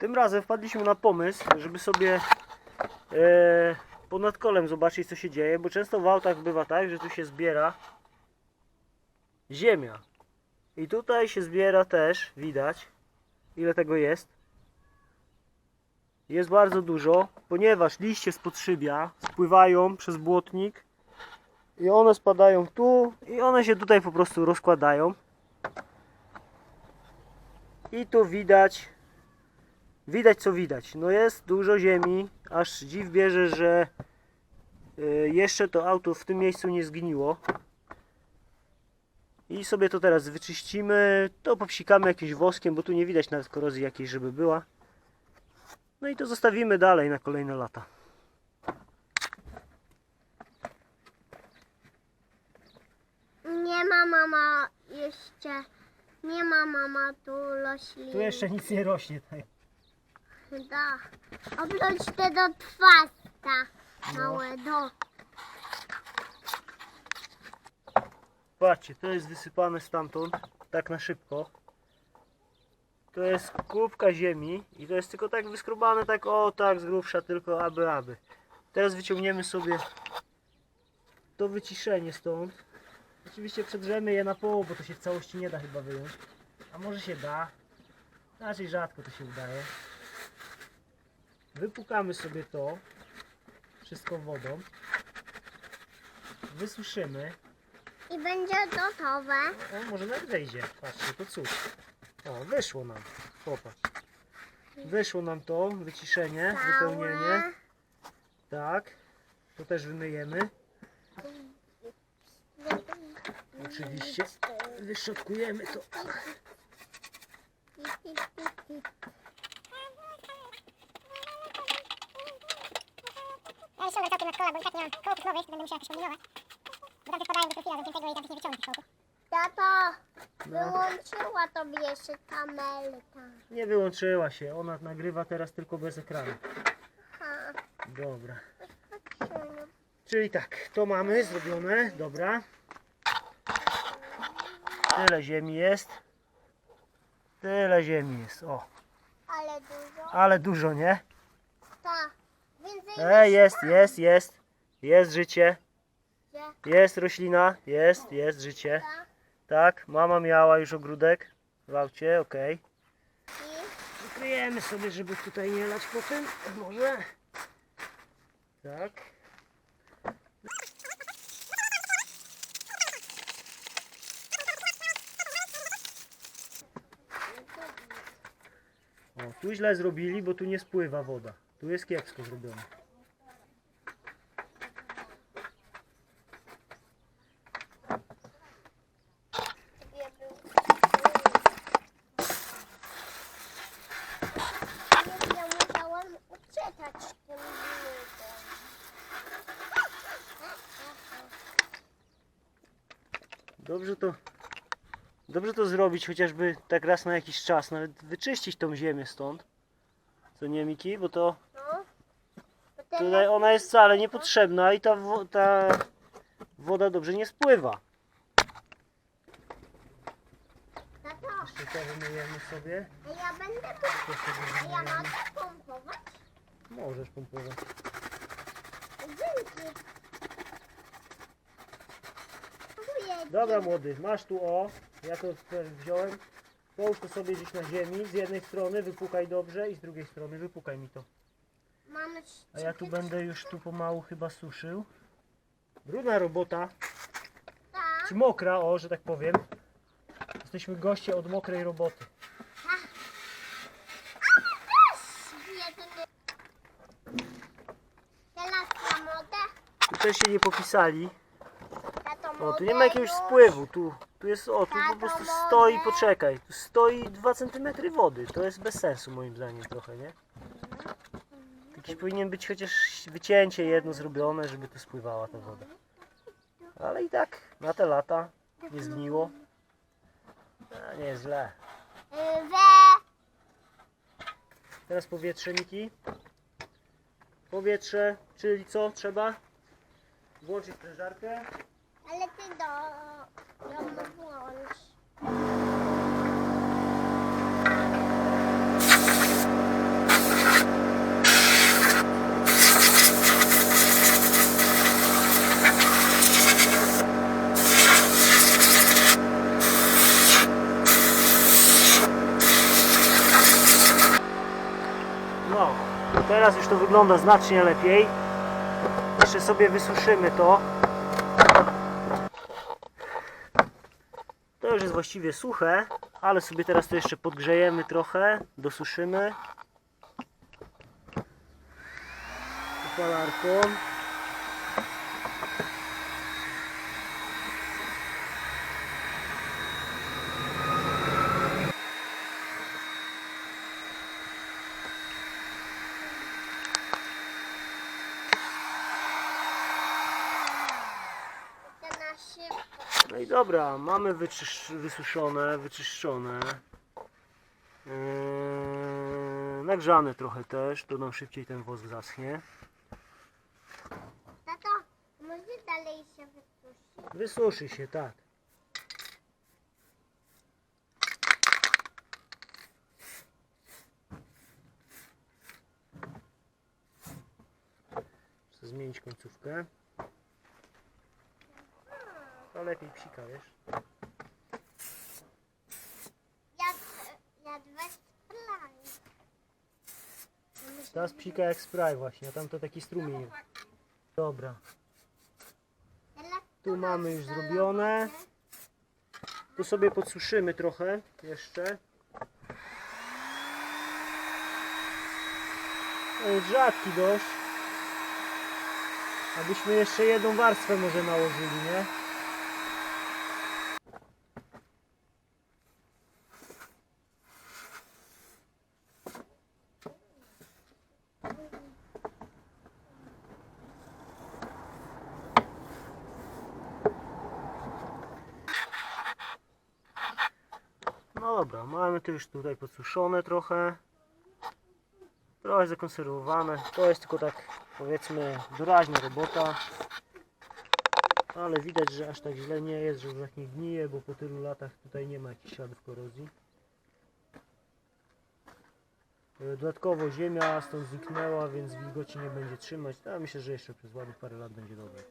Tym razem wpadliśmy na pomysł, żeby sobie e, ponad kolem zobaczyć co się dzieje, bo często w autach bywa tak, że tu się zbiera ziemia. I tutaj się zbiera też, widać ile tego jest. Jest bardzo dużo, ponieważ liście spod szybia spływają przez błotnik i one spadają tu i one się tutaj po prostu rozkładają. I tu widać Widać co widać. No jest dużo ziemi, aż dziw bierze, że y, jeszcze to auto w tym miejscu nie zgniło. I sobie to teraz wyczyścimy, to popsikamy jakimś woskiem, bo tu nie widać nawet korozji jakiejś, żeby była. No i to zostawimy dalej na kolejne lata. Nie ma mama jeszcze. Nie ma mama tu roślin. nic nie rośnie. Da. Obróć te do twasta. No. Małe do. Patrzcie, to jest wysypane stamtąd, tak na szybko. To jest kubka ziemi i to jest tylko tak wyskrobane, tak o tak z grubsza, tylko aby, aby. Teraz wyciągniemy sobie to wyciszenie stąd. Oczywiście przedrzemy je na połowę, bo to się w całości nie da chyba wyjąć. A może się da. Raczej rzadko to się udaje. Wypukamy sobie to. Wszystko wodą. Wysuszymy. I będzie gotowe. O, może nawet wejdzie. Patrzcie, to cud. O, wyszło nam. Popatrz. Wyszło nam to, wyciszenie, wypełnienie. Całe. Tak. To też wymyjemy. Oczywiście. Wyszczotkujemy to. Ja ściągam całkiem na kola, bo i tak nie mam kołków nowych, będę musiał jakoś kombinować. Bo tamtych do profila do i tamtych nie wyciągnę kołków. Tato, No. wyłączyła tobie jeszcze kamelka. Nie wyłączyła się. Ona nagrywa teraz tylko bez ekranu. Ha, Dobra. Czyli tak, to mamy zrobione. Dobra. Tyle ziemi jest. Tyle ziemi jest. O, Ale dużo. ale dużo, nie? E, jest, jest, jest. Jest życie. Jest roślina. Jest, jest życie. Ta. Tak, mama miała już ogródek w aucie, okej. I Ukryjemy sobie, żeby tutaj nie lać potem. Może. Tak. O, tu źle zrobili, bo tu nie spływa woda. Tu jest kiepsko zrobione. sobie był. Nie, ja musiałam uczytać tym bludem. Dobrze to, dobrze to zrobić, chociażby tak raz na jakiś czas, nawet wyczyścić tą ziemię stąd. Co nie, Miki? Bo to No. Tutaj ona jest wcale niepotrzebna i ta, wo- ta woda dobrze nie spływa. Tato, Jeszcze to wymyjemy sobie. a ja będę sobie A ja mogę pompować? Możesz pompować. Dzięki. Dobra młody, masz tu o, ja to wziąłem. Połóż to sobie gdzieś na ziemi, z jednej strony wypukaj dobrze i z drugiej strony wypukaj mi to. Mamy A ja tu będę już tu pomału chyba suszył. Brudna robota, Tak. czy mokra, o, że tak powiem. Jesteśmy goście od mokrej roboty. Teraz na modę. Tu też się nie popisali. O, tu nie ma jakiegoś spływu, tu, tu jest, o, tu po prostu stoi, poczekaj, tu stoi 2 cm wody, to jest bez sensu moim zdaniem trochę, nie? Jakieś powinien być chociaż wycięcie jedno zrobione, żeby tu spływała ta woda. Ale i tak, na te lata, nie zgniło. A, nie jest źle. Teraz powietrze, Miki. Powietrze, czyli co trzeba? Włączyć sprężarkę. Ale ty do włącz. No, teraz już to wygląda znacznie lepiej. Jeszcze sobie wysuszymy to. To już jest właściwie suche, ale sobie teraz to jeszcze podgrzejemy trochę, dosuszymy. Upalarką. To na szybko. No i dobra, mamy wyczysz, wysuszone, wyczyszczone. Yy, nagrzane trochę też, to nam szybciej ten wosk zaschnie. Tato, może dalej się wypuścić? Wysuszy się, tak. Chcę zmienić końcówkę. To lepiej psika, wiesz? Weź plan. Teraz psika jak spray właśnie, a tam to taki strumień. Dobra, tu mamy już zrobione. Tu sobie podsuszymy trochę jeszcze. Jest rzadki dość. Abyśmy jeszcze jedną warstwę może nałożyli, nie? Dobra, mamy już tutaj podsuszone trochę. Trochę zakonserwowane. To jest tylko tak powiedzmy doraźna robota. Ale widać, że aż tak źle nie jest, że już tak nie gnije, bo po tylu latach tutaj nie ma jakichś śladów korozji. E, Dodatkowo ziemia stąd zniknęła, więc wilgoci nie będzie trzymać. A myślę, że jeszcze przez ładnych parę lat będzie dobrze.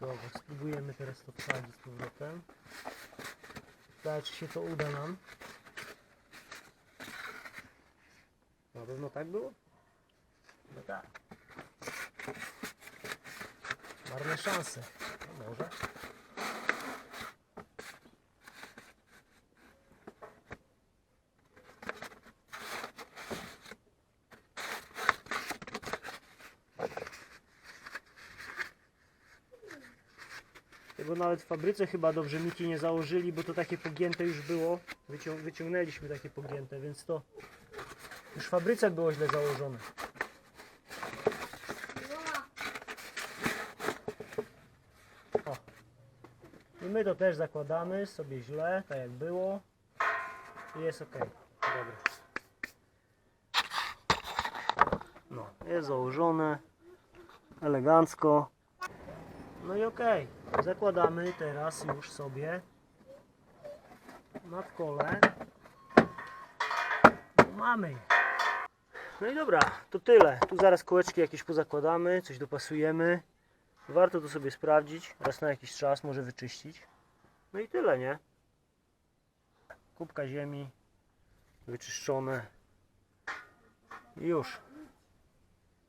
Dobra, spróbujemy teraz to wsadzić z powrotem. Zobaczyć, czy się to uda nam. Na pewno tak było? No tak. Marne szanse. No może. Nawet w fabryce chyba dobrze miki nie założyli, bo to takie pogięte już było. Wycią wyciągnęliśmy takie pogięte, więc to już w fabryce było źle założone. O. I my to też zakładamy sobie źle, tak jak było. I jest ok. Dobra. No, jest założone. Elegancko. No i okej, zakładamy teraz już sobie nad kole. Mamy. No i dobra, to tyle. Tu zaraz kołeczki jakieś pozakładamy, coś dopasujemy. Warto to sobie sprawdzić, raz na jakiś czas, może wyczyścić. No i tyle, nie? Kubka ziemi, wyczyszczone. I już.